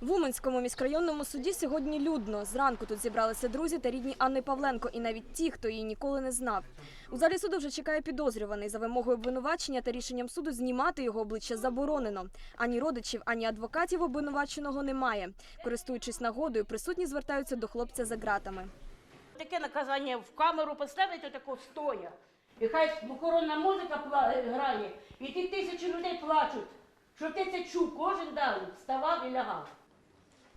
В Уманському міськрайонному суді сьогодні людно. Зранку тут зібралися друзі та рідні Анни Павленко і навіть ті, хто її ніколи не знав. У залі суду вже чекає підозрюваний. За вимогою обвинувачення та рішенням суду знімати його обличчя заборонено. Ані родичів, ані адвокатів обвинуваченого немає. Користуючись нагодою, присутні звертаються до хлопця за ґратами. Таке наказання в камеру поставити тако стоя. І хай охоронна музика пла- грає, і ті тисячі людей плачуть. Щоб ти це чув, кожен день вставав і лягав.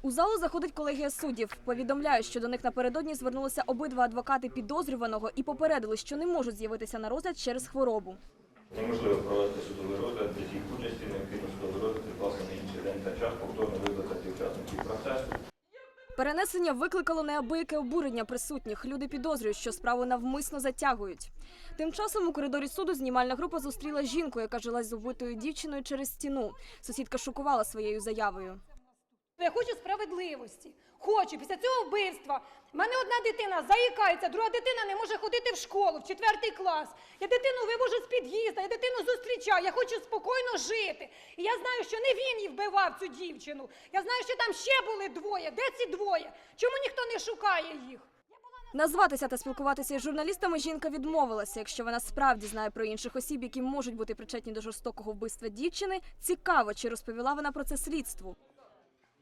У залу заходить колегія суддів. Повідомляють, що до них напередодні звернулися обидва адвокати підозрюваного і попередили, що не можуть з'явитися на розгляд через хворобу. Неможливо провести судовий розгляд без їх участі, необхідно судовий розгляд відкласти на інший день та час, повторно викликати учасників процесу. Перенесення викликало неабияке обурення присутніх. Люди підозрюють, що справу навмисно затягують. Тим часом у коридорі суду знімальна група зустріла жінку, яка жила з убитою дівчиною через стіну. Сусідка шокувала своєю заявою. Я хочу справедливості. Хочу. Після цього вбивства. в мене одна дитина заїкається, друга дитина не може ходити в школу, в четвертий клас. Я дитину вивожу з під'їзду, я дитину зустрічаю, я хочу спокійно жити. І я знаю, що не він її вбивав цю дівчину. Я знаю, що там ще були двоє. Де ці двоє? Чому ніхто не шукає їх? Назватися та спілкуватися із журналістами жінка відмовилася. Якщо вона справді знає про інших осіб, які можуть бути причетні до жорстокого вбивства дівчини, цікаво, чи розповіла вона про це слідству.